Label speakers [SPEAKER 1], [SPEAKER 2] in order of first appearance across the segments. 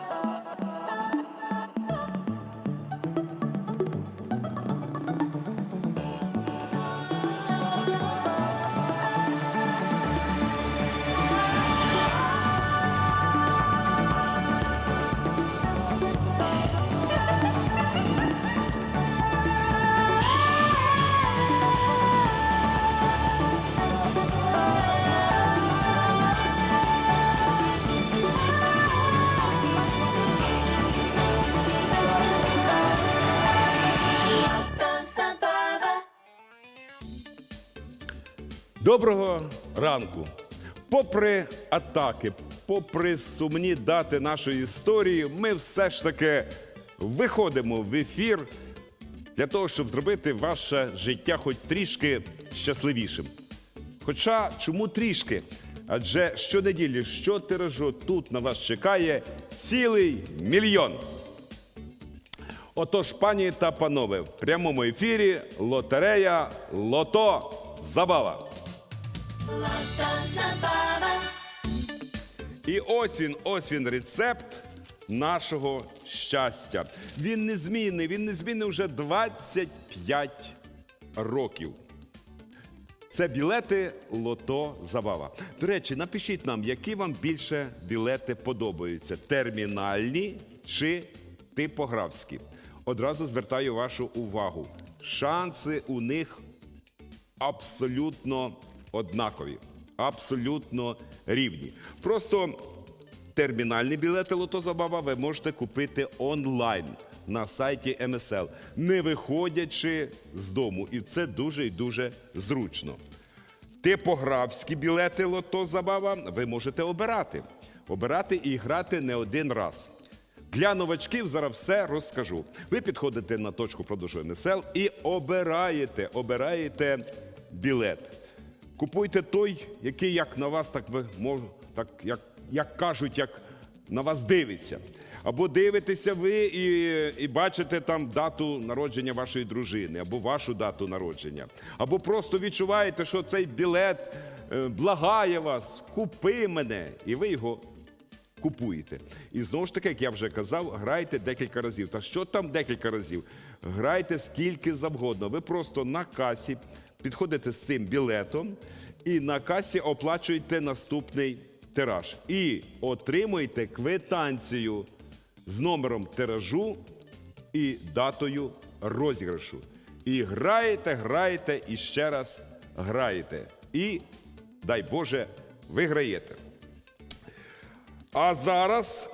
[SPEAKER 1] Song. Доброго ранку. Попри атаки, попри сумні дати нашої історії, ми все ж таки виходимо в ефір для того, щоб зробити ваше життя хоч трішки щасливішим. Хоча чому трішки? Адже щонеділі, щотиражу тут на вас чекає цілий мільйон. Отож, пані та панове, в прямому ефірі лотерея Лото Забава. І ось він, ось він рецепт нашого щастя. Він незмінний, він незмінний вже 25 років. Це білети Лото Забава. До речі, напишіть нам, які вам більше білети подобаються: термінальні чи типографські. Одразу звертаю вашу увагу. Шанси у них абсолютно однакові, абсолютно рівні. Просто термінальні білети Лото Забава ви можете купити онлайн на сайті МСЛ, не виходячи з дому. І це дуже і дуже зручно. Типографські білети Лото Забава ви можете обирати. Обирати і грати не один раз. Для новачків зараз все розкажу. Ви підходите на точку продажу МСЛ і обираєте, обираєте білет. Купуйте той, який як на вас, так ви так як, як кажуть, як на вас дивиться. Або дивитеся ви і, і бачите там дату народження вашої дружини, або вашу дату народження. Або просто відчуваєте, що цей білет е, благає вас, купи мене, і ви його купуєте. І знову ж таки, як я вже казав, грайте декілька разів. Та що там декілька разів? Грайте скільки завгодно. Ви просто на касі підходите з цим білетом і на касі оплачуєте наступний тираж. І отримуєте квитанцію з номером тиражу і датою розіграшу. І граєте, граєте і ще раз граєте. І, дай Боже, виграєте. А зараз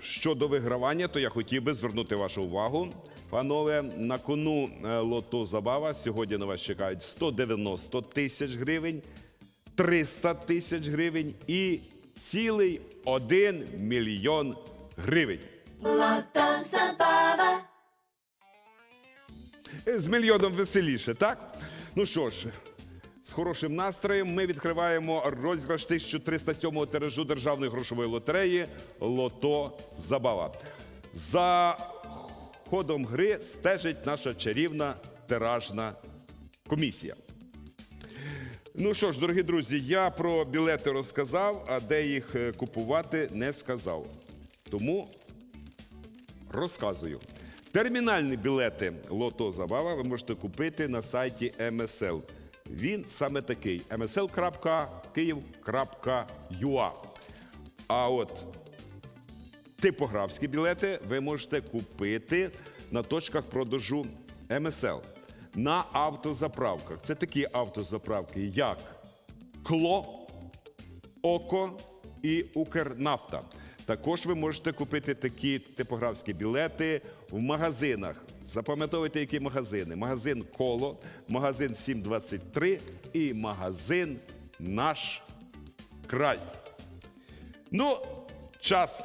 [SPEAKER 1] щодо вигравання, то я хотів би звернути вашу увагу. Панове, на кону е, лото забава сьогодні на вас чекають 190 тисяч гривень, 300 тисяч гривень і цілий 1 мільйон гривень. Е, З мільйоном веселіше, так? Ну що ж, з хорошим настроєм ми відкриваємо розіграш 1307 тиражу державної грошової лотереї Лото Забава. За ходом гри стежить наша чарівна тиражна комісія. Ну що ж, дорогі друзі, я про білети розказав, а де їх е, купувати не сказав. Тому Розказую. Термінальні білети Лото Забава ви можете купити на сайті МСЛ. Він саме такий: msl.kyiv.ua. А от типографські білети ви можете купити на точках продажу МСЛ. На автозаправках. Це такі автозаправки, як Кло, Око і Укрнафта. Також ви можете купити такі типографські білети в магазинах. Запам'ятовуйте, які магазини: магазин Коло, магазин 723 і магазин Наш край. Ну, час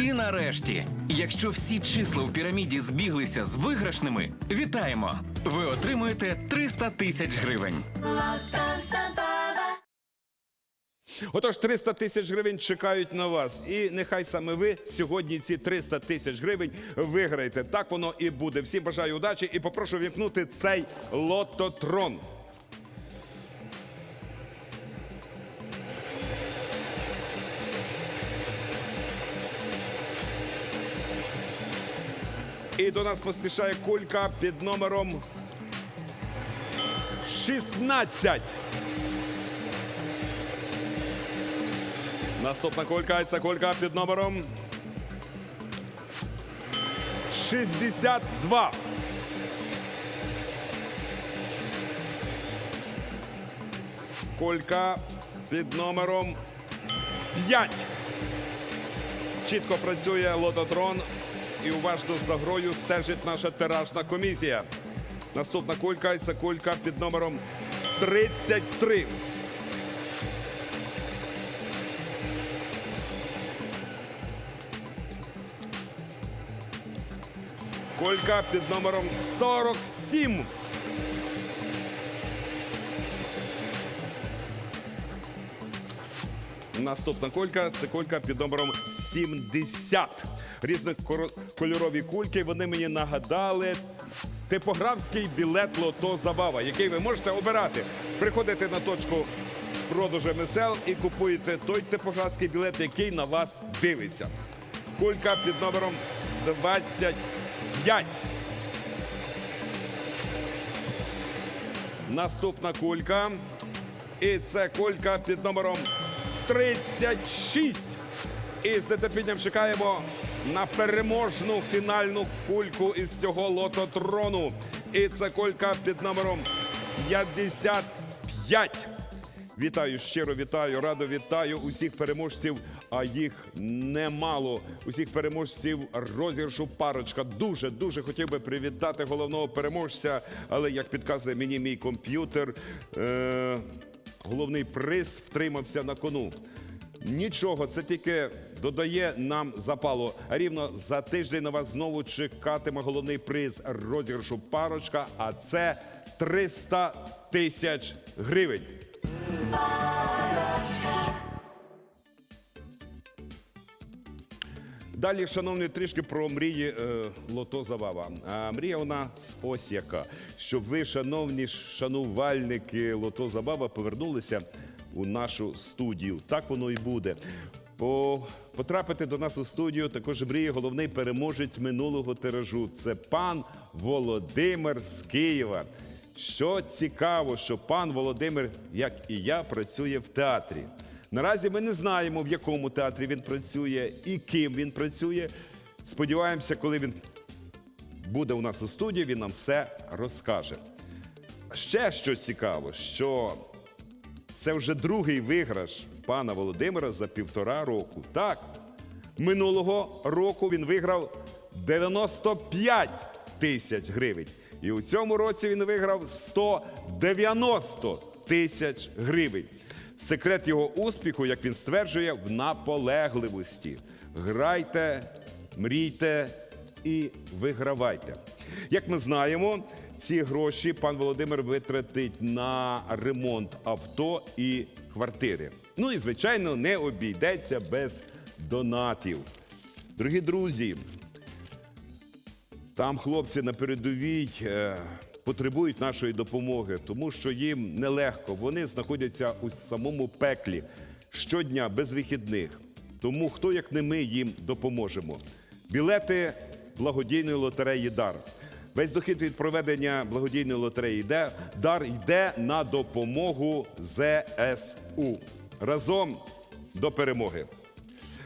[SPEAKER 2] І нарешті, якщо всі числа у піраміді збіглися з виграшними, вітаємо! Ви отримуєте 300 тисяч гривень.
[SPEAKER 1] Отож, 300 тисяч гривень чекають на вас. І нехай саме ви сьогодні ці 300 тисяч гривень виграєте. Так воно і буде. Всім бажаю удачі і попрошу вімкнути цей лототрон. І до нас поспішає кулька під номером 16. Наступна кулька це кулька під номером 62. Кулька під номером 5. Чітко працює лототрон і уважно за грою стежить наша тиражна комісія. Наступна кулька це кулька під номером 33. Колька під номером 47. Наступна колька це колька під номером 70. Різних коро- кольорові кульки. Вони мені нагадали типографський білет Лото Забава, який ви можете обирати. Приходите на точку продажу МСЛ і купуєте той типографський білет, який на вас дивиться. Кулька під номером 25. Наступна кулька. І це кулька під номером 36. І з нетерпінням чекаємо на переможну фінальну кульку із цього лототрону. І це кулька під номером 55. Вітаю, щиро вітаю, радо вітаю усіх переможців, а їх немало. Усіх переможців розіграшу парочка. Дуже дуже хотів би привітати головного переможця, але як підказує мені мій комп'ютер, е- головний приз втримався на кону. Нічого, це тільки додає нам запалу. Рівно за тиждень на вас знову чекатиме головний приз розіграшу парочка, а це 300 тисяч гривень. Далі, шановні, трішки про мрії е, Лото Забава. А мрія у нас ось яка. Щоб ви, шановні шанувальники Лото Забава, повернулися у нашу студію. Так воно і буде. По... Потрапити до нас у студію також мріє головний переможець минулого тиражу. Це пан Володимир з Києва. Що цікаво, що пан Володимир, як і я, працює в театрі. Наразі ми не знаємо, в якому театрі він працює і ким він працює. Сподіваємося, коли він буде у нас у студії, він нам все розкаже. Ще щось цікаво, що це вже другий виграш пана Володимира за півтора року. Так, минулого року він виграв 95 тисяч гривень. І у цьому році він виграв 190 тисяч гривень. Секрет його успіху, як він стверджує, в наполегливості. Грайте, мрійте і вигравайте. Як ми знаємо, ці гроші пан Володимир витратить на ремонт авто і квартири. Ну і звичайно не обійдеться без донатів. Дорогі друзі, там хлопці на передовій е, потребують нашої допомоги, тому що їм нелегко. Вони знаходяться у самому пеклі щодня без вихідних. Тому хто як не ми їм допоможемо. Білети благодійної лотереї Дар. Весь дохід від проведення благодійної лотереї йде, дар йде на допомогу ЗСУ. Разом до перемоги.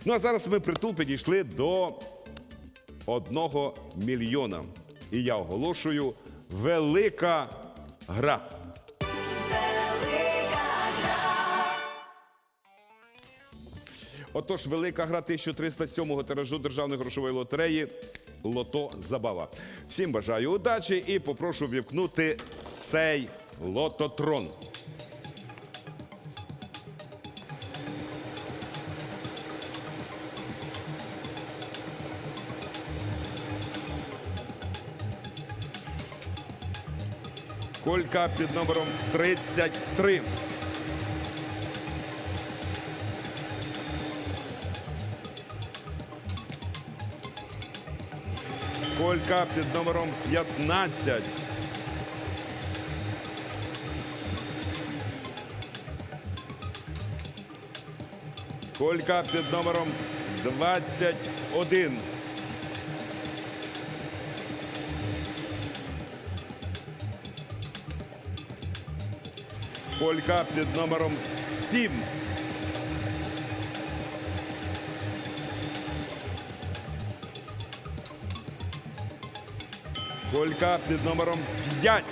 [SPEAKER 1] Ну а зараз ми притул підійшли до одного мільйона. І я оголошую велика гра. Отож, велика гра 1307-го тиражу державної грошової лотереї Лото Забава. Всім бажаю удачі і попрошу ввімкнути цей лототрон. Колька під номером 33. Колька під номером 15. Колька під номером 21. Колька під номером 7. Колька під номером 5.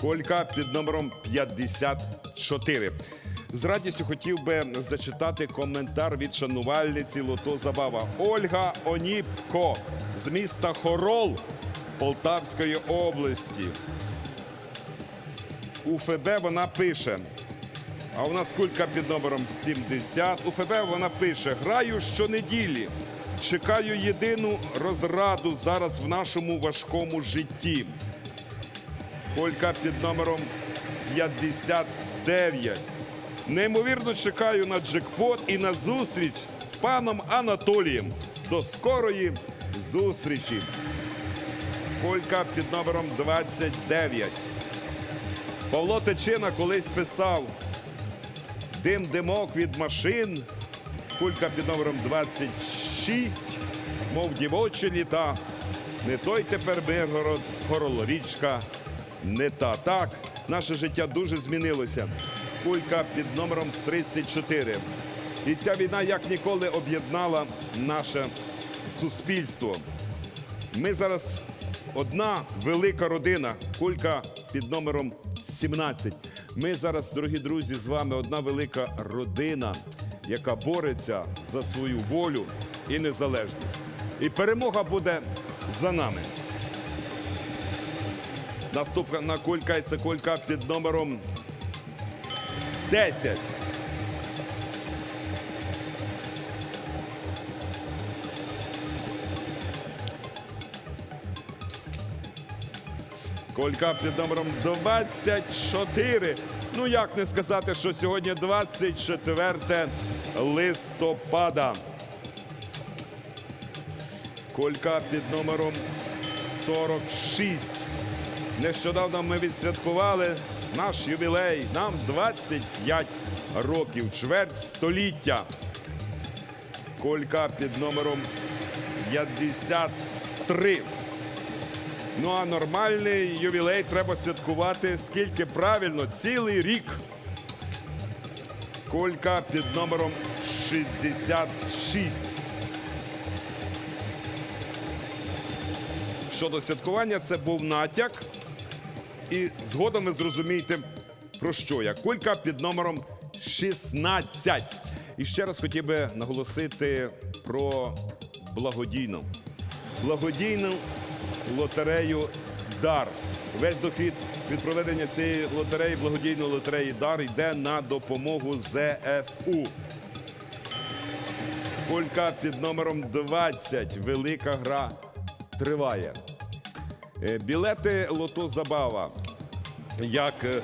[SPEAKER 1] Колька під номером 54. З радістю хотів би зачитати коментар від шанувальниці Лото Забава Ольга Оніпко з міста Хорол Полтавської області. У ФБ вона пише. А у нас кулька під номером 70. У ФБ вона пише: граю щонеділі. Чекаю єдину розраду зараз в нашому важкому житті. Колька під номером 59. Неймовірно чекаю на джекпот і на зустріч з паном Анатолієм. До скорої зустрічі. Колька під номером 29. Павло Тичина колись писав Дим димок від машин. Кулька під номером 26. Мов дівочі літа. Не той тепер Миргород, Хоролорічка, не та. Так, наше життя дуже змінилося. Кулька під номером 34. І ця війна як ніколи об'єднала наше суспільство. Ми зараз одна велика родина. Кулька під номером 17. Ми зараз, дорогі друзі, з вами одна велика родина, яка бореться за свою волю і незалежність. І перемога буде за нами. Наступна колька це колька під номером 10. Колька під номером 24. Ну як не сказати, що сьогодні 24 листопада. Колька під номером 46. Нещодавно ми відсвяткували наш ювілей. Нам 25 років, чверть століття. Колька під номером 53. Ну а нормальний ювілей треба святкувати скільки правильно, цілий рік. Колька під номером 66. Щодо святкування, це був натяк. І згодом ви зрозумієте, про що я. Кулька під номером 16. І ще раз хотів би наголосити про благодійну. Благодійну лотерею Дар. Весь дохід від проведення цієї лотереї, благодійної лотереї Дар йде на допомогу ЗСУ. Колька під номером 20. Велика гра триває. Е, Білети Лото Забава. Як е,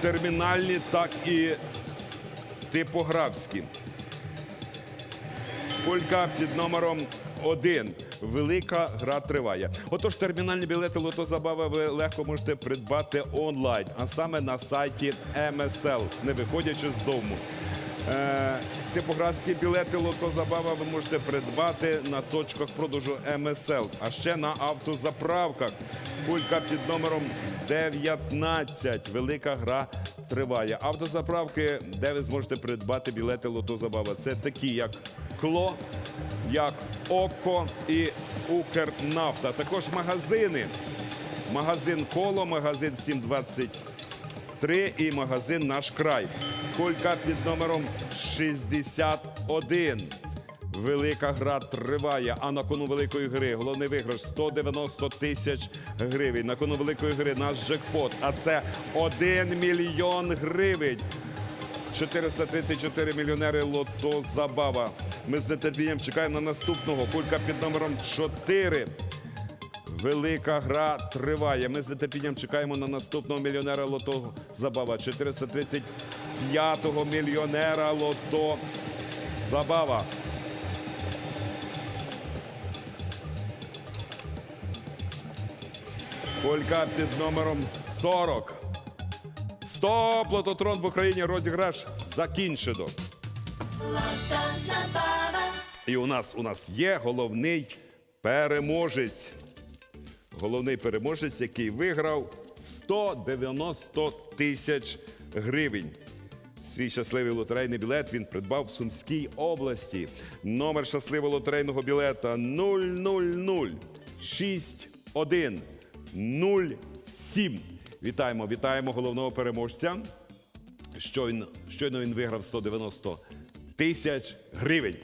[SPEAKER 1] термінальні, так і типографські. Колька під номером 1. Велика гра триває. Отож, термінальні білети Лото Забава ви легко можете придбати онлайн, а саме на сайті MSL, не виходячи з дому. Е, типографські білети Лото Забава ви можете придбати на точках продажу МСЛ, а ще на автозаправках. Кулька під номером 19. Велика гра триває. Автозаправки, де ви зможете придбати білети Лото Забава. Це такі, як Кло, як Око і Укрнафта. Також магазини. Магазин Коло, магазин 723 і магазин Наш край. Кулька під номером 61. Велика гра триває. А на кону великої гри головний виграш 190 тисяч гривень. На кону великої гри наш джекпот. А це 1 мільйон гривень. 434 мільйонери лото забава. Ми з нетерпінням чекаємо на наступного. Кулька під номером 4. Велика гра триває. Ми з нетерпінням чекаємо на наступного мільйонера лото забава. 435-го мільйонера лото забава. Колька під номером 40. Стоп! Лототрон в Україні розіграш закінчено. І у нас у нас є головний переможець. Головний переможець, який виграв 190 тисяч гривень. Свій щасливий лотерейний білет він придбав в Сумській області. Номер щасливого лотерейного білета 0006107. Вітаємо, вітаємо головного переможця. Щойно, щойно він виграв 190 тисяч гривень.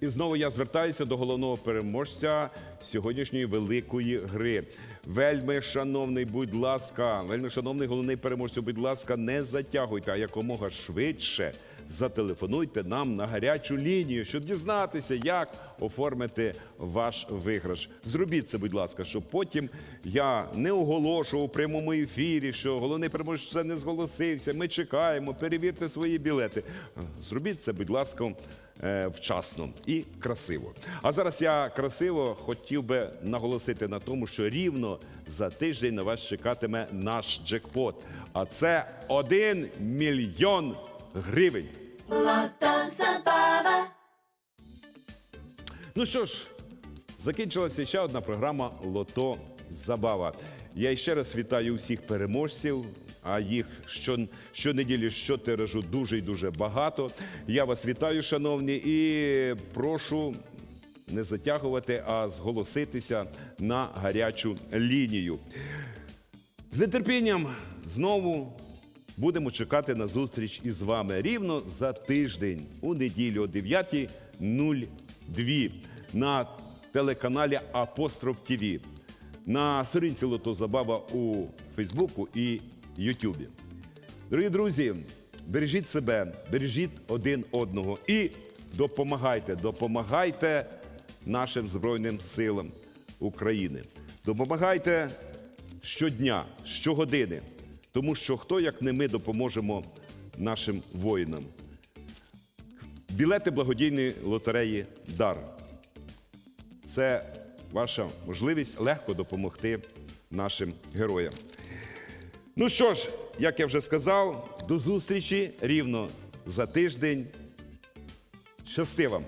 [SPEAKER 1] І знову я звертаюся до головного переможця сьогоднішньої великої гри. Вельми шановний, будь ласка, вельми шановний головний переможцю, будь ласка, не затягуйте, а якомога швидше зателефонуйте нам на гарячу лінію, щоб дізнатися, як оформити ваш виграш. Зробіть це, будь ласка, щоб потім я не оголошував у прямому ефірі, що головний переможець не зголосився. Ми чекаємо, перевірте свої білети. Зробіть це, будь ласка, е, вчасно і красиво. А зараз я красиво хотів би наголосити на тому, що рівно за тиждень на вас чекатиме наш джекпот. А це 1 мільйон гривень. Лото забава. Ну що ж, закінчилася ще одна програма Лото Забава. Я ще раз вітаю усіх переможців. А їх що, щонеділі, щотиражу дуже і дуже багато. Я вас вітаю, шановні, і прошу не затягувати, а зголоситися на гарячу лінію. З нетерпінням знову будемо чекати на зустріч із вами рівно за тиждень у неділю о 9.02 на телеканалі Апостроф ТВ, на сторінці Лото Забава у Фейсбуку і Ютубі. Дорогі друзі, бережіть себе, бережіть один одного і допомагайте, допомагайте нашим Збройним силам України. Допомагайте щодня, щогодини, тому що хто, як не ми, допоможемо нашим воїнам. Білети благодійної лотереї Дар. Це ваша можливість легко допомогти нашим героям. Ну що ж, як я вже сказав, до зустрічі рівно за тиждень. Щасти вам!